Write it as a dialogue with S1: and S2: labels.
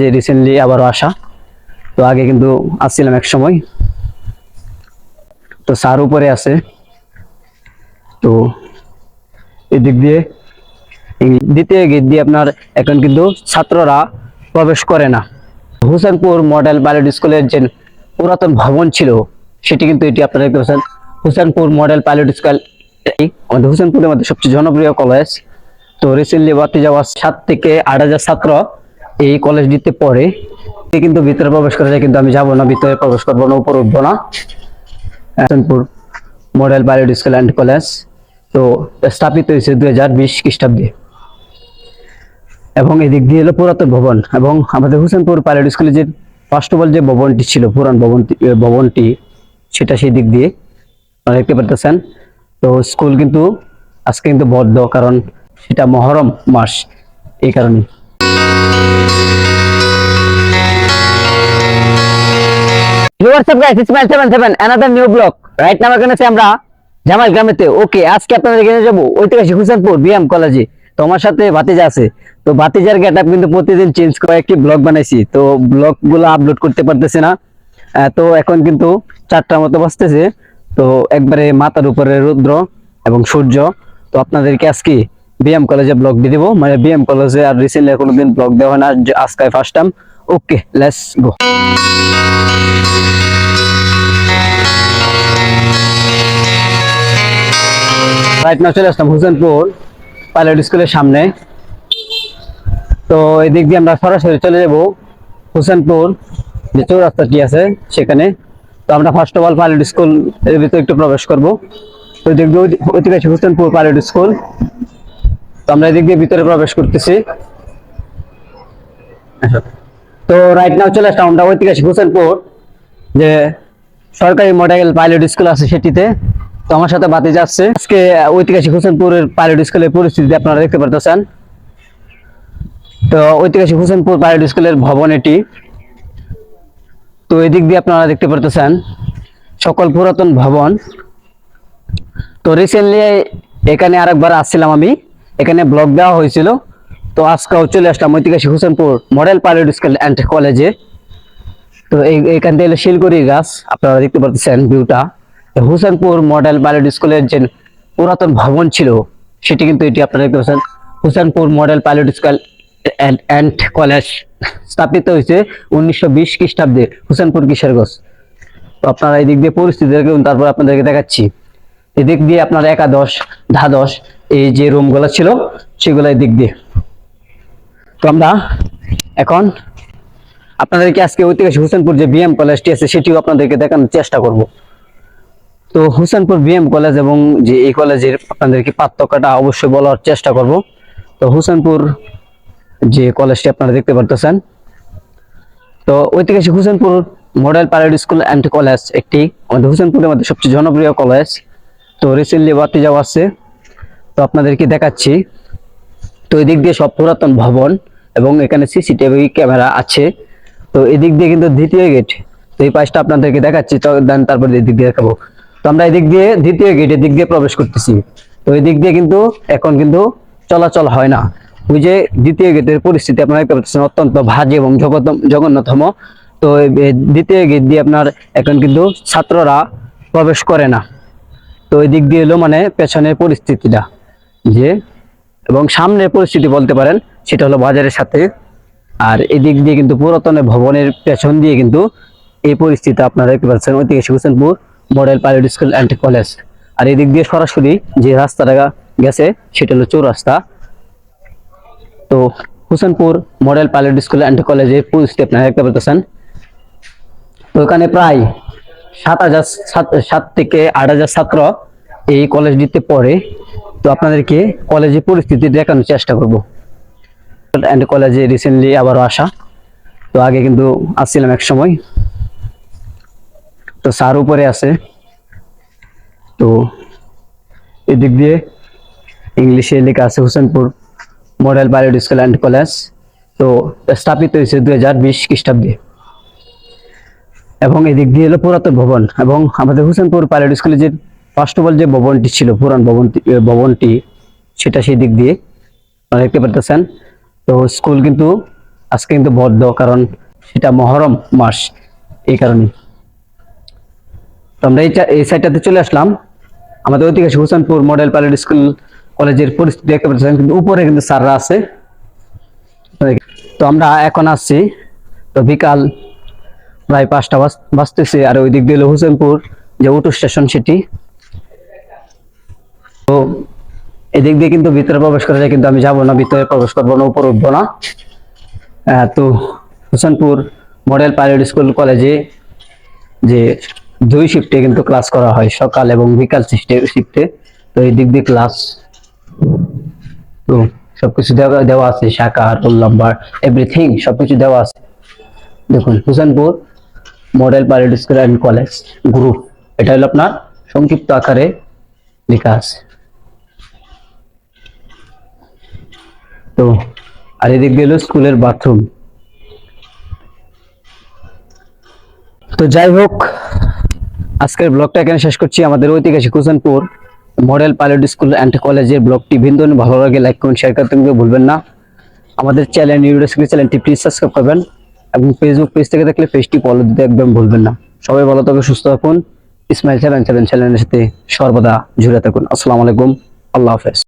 S1: যে রিসেন্টলি আবারও আসা। তো আগে কিন্তু আসছিলাম এক সময়। তো স্যার উপরে আছে। তো এদিক দিয়ে দ্বিতীয় গেট দিয়ে আপনার এখন কিন্তু ছাত্ররা প্রবেশ করে না। হুসেনপুর মডেল পাইলট স্কুলের যে পুরাতন ভবন ছিল, সেটি কিন্তু এটি আপনারা দেখতে পাচ্ছেন। হুসেনপুর মডেল পাইলট স্কুল, আমাদের হুসেনপুরের মধ্যে সবচেয়ে জনপ্রিয় কলেজ। তো রিসেন্টলি বাতি যাওয়া সাত থেকে আট হাজার ছাত্র এই কলেজটিতে পড়ে কিন্তু ভিতরে প্রবেশ করা যায়, কিন্তু আমি যাব না, ভিতরে প্রবেশ করব না, উপরে উঠবো না। Model pilot school and college তো স্থাপিত হয়েছে দুই হাজার বিশ খ্রিস্টাব্দে। এবং এদিক দিয়ে হলো পুরাতন ভবন, এবং আমাদের হুসেনপুর পাইলট স্কুলে যে ফার্স্ট অফ অল যে ভবনটি ছিল, পুরান ভবনটি ভবনটি, সেটা সেই দিক দিয়ে আপনারা দেখতে পারতেছেন। তো স্কুল কিন্তু আজকে কিন্তু বদ্ধ, কারণ সেটা মহরম মাস, এই কারণে What's up guys? It's 77, another new vlog. Right now এখানে আমরা জামাল গ্রামেতে। ওকে আজকে আপনাদের এখানে যাব ঐতিহাসিক হুসেনপুর বিএম কলেজে তো আমার সাথে ভাতিজা আছে। তো ভাতিজার গেট কিন্তু প্রতিদিন চেঞ্জ করে একটি ব্লগ বানাইছি। তো ব্লগগুলো আপলোড করতে পারতেছি না। তো এখন কিন্তু চারটার মতো বাজতেছে। তো একবারে মাথার উপরে রুদ্র এবং সূর্য। তো আপনাদেরকে আজকে বিএম কলেজে ব্লগ দিয়ে দিব। মানে বিএম কলেজে আর রিসেন্টলি কোনোদিন ব্লগ দেওয়া হয় না আজকে first time okay let's go right now চলে আসলাম হুসেনপুর পাইলট স্কুলের সামনে। তো এদিক দিয়ে আমরা সরাসরি চলে যাব হুসেনপুর, যে চৌরাস্তাটি আছে সেখানে। তো আমরা ফার্স্ট অফ অল পাইলট স্কুলের ভিতরে একটু প্রবেশ করব। তো ঐতি- ঐতিহাসিক হুসেনপুর পাইলট স্কুল তো আমরা এদিক দিয়ে ভিতরে প্রবেশ করতেছি। তো রাইট নাও চলে আসলাম আমরা ঐতিহাসিক হোসেনপুর, যে সরকারি মডেল পাইলট স্কুল আছে সেটিতে। তো আমার সাথে বাতি যাচ্ছে। আজকে ঐতিহাসিক হোসেনপুরের পাইলট স্কুলের পরিস্থিতি আপনারা দেখতে পারতেছেন। তো ঐতিহাসিক হোসেনপুর পাইলট স্কুলের ভবন এটি। তো এদিক দিয়ে আপনারা দেখতে পারতেছেন সকল পুরাতন ভবন। তো রিসেন্টলি এখানে আরেকবার আসছিলাম আমি। এখানে ব্লক দেওয়া হয়েছিল। তো আজকেও চলে আসলাম ঐতিহাসিক Hossainpur model pilot school and কলেজে তো এই এইখান থেকে শিলগুড়ি গাছ, আপনারা দেখতে পাচ্ছেন ভিউটা হুসেনপুর মডেল পাইলট স্কুলের যে পুরাতন ভবন ছিল, সেটি কিন্তু এটি আপনারা দেখতে পাচ্ছেন। Hossainpur model pilot school and college স্থাপিত হয়েছে উনিশশো বিশ খ্রিস্টাব্দে হুসেনপুর কিশোরগঞ্জ। তো আপনারা এই দিক দিয়ে পরিস্থিতি তারপর আপনাদেরকে দেখাচ্ছি। এদিক দিয়ে আপনার একাদশ, দ্বাদশ এই যে রুমগুলো ছিল সেগুলো দিক দিয়ে। তো আমরা এখন আপনাদেরকে আজকে ঐতিহাসিক হুসেনপুর যে বিএম কলেজটি আছে, সেটিও আপনাদেরকে দেখানোর চেষ্টা করব। তো হুসেনপুর বিএম কলেজ এবং যে এই কলেজের আপনাদেরকে পার্থক্যটা অবশ্যই বলার চেষ্টা করব। তো হুসেনপুর যে কলেজটি আপনারা দেখতে পারতেছেন, তো ঐতিহাসিক Hossainpur model pilot school and college একটি আমাদের হুসেনপুরের মধ্যে সবচেয়ে জনপ্রিয় কলেজ। তো রিসেন্টলি বাতি যাওয়া আছে। তো আপনাদেরকে দেখাচ্ছি। তো এদিক দিয়ে সব পুরাতন ভবন এবং এখানে সিসিটিভি ক্যামেরা আছে। তো এদিক দিয়ে কিন্তু দ্বিতীয় গেট। তো এই পাশটা আপনাদেরকে দেখাচ্ছি দেন তারপর এদিক দিয়ে দেখাবো। তো আমরা এদিক দিয়ে দ্বিতীয় গেট, এদিক দিয়ে প্রবেশ করতেছি। তো এদিক দিয়ে কিন্তু এখন কিন্তু চলাচল হয় না। ওই যে দ্বিতীয় গেটের পরিস্থিতি আপনারা দেখতে পাচ্ছেন, অত্যন্ত ভাজি এবং জঘন্যতম। তো দ্বিতীয় গেট দিয়ে আপনার এখন কিন্তু ছাত্ররা প্রবেশ করে না। তো এই দিক দিয়ে এলো মানে পেছনের পরিস্থিতিটা। যে, এবং সামনের পরিস্থিতি বলতে পারেন, সেটা হলো বাজারের সাথে। আর এদিক দিয়ে কিন্তু পুরাতন ভবনের পেছন দিয়ে কিন্তু এই পরিস্থিতি আপনারা দেখতে পাচ্ছেন। ঐতিহাসিক Hossainpur model pilot school and college. আর এদিক দিয়ে সরাসরি যে রাস্তাটা গেছে, সেটা হলো চৌরাস্তা। তো Hossainpur model pilot school and কলেজের পরিস্থিতি আপনারা দেখতে পাচ্ছেন। তো এখানে প্রায় সাত হাজার সাত থেকে আট হাজার ছাত্র এই কলেজটিতে পড়ে তো আপনাদেরকে কলেজের পরিস্থিতি দেখানোর চেষ্টা করব। অ্যান্ড কলেজে রিসেন্টলি আবারও আসা। তো আগে কিন্তু আসছিলাম এক সময়। তো স্যার উপরে আছে। তো এদিক দিয়ে ইংলিশে লেখা আছে Hossainpur model pilot school and college. তো স্থাপিত হয়েছে দুই হাজার বিশ খ্রিস্টাব্দে। এবং এদিক দিয়ে হলো পুরাতন ভবন। এবং আমাদের হোসেনপুর পাইলট স্কুলে যে ফার্স্ট অফ অল যে ভবনটি ছিল, পুরান ভবনটি ভবনটি, সেটা সেই দিক দিয়ে আপনারা দেখতে পারতেছেন। তো স্কুল কিন্তু আজকে কিন্তু বদ্ধ, কারণ সেটা মহরম মাস, এই কারণে তো আমরা এই এই সাইডটাতে চলে আসলাম। আমাদের ঐতিহাসিক হোসেনপুর মডেল পাইলট স্কুল কলেজের পরিস্থিতি দেখতে পাচ্ছেন কিন্তু উপরে কিন্তু স্যাররা আছে। তো আমরা এখন আসছি, তো বিকাল প্রায় পাঁচটা বাজতেছে, আর ওই দিক দিয়ে হোসেনপুর যে অটো স্টেশন সেটি। তো এদিক দিয়ে কিন্তু ভিতরে প্রবেশ করা যায়, কিন্তু আমি যাব না, ভিতরে প্রবেশ করব না, উপরে উঠবো না। তো হোসেনপুর মডেল পাইলট স্কুল কলেজে যে দুই শিফটে কিন্তু ক্লাস করা হয়, সকাল এবং বিকাল শিফটে তো এই দিক দিয়ে ক্লাস তো সবকিছু দেওয়া দেওয়া আছে, শাখা রোল নাম্বার এভরিথিং সবকিছু দেওয়া আছে। দেখুন, Hossainpur model pilot school and college group এটা হলো আপনার সংক্ষিপ্ত আকারে লেখা আছে। তো, আর এদিক দিয়ে হলো স্কুলের বাথরুম তো যাই হোক, আজকের ব্লগটা এখানে শেষ করছি। আমাদের ঐতিহাসিক Hossainpur model pilot school and কলেজের ব্লগটি ভিন্ন ভালো লাগে লাইক করুন শেয়ার করতে ভুলবেন না। আমাদের চ্যানেল ইউরোস্কি চ্যানেলটি প্লিজ সাবস্ক্রাইব করবেন এবং ফেসবুক পেজ থেকে দেখলে পেজটি ফলো দিতে একদম ভুলবেন না। সবাই ভালো থাকুন, সুস্থ থাকুন। ইসমাইল সেভেন সেভেন চ্যানেলের সাথে সর্বদা জুড়ে থাকুন। আসসালামু আলাইকুম। আল্লাহ হাফেজ।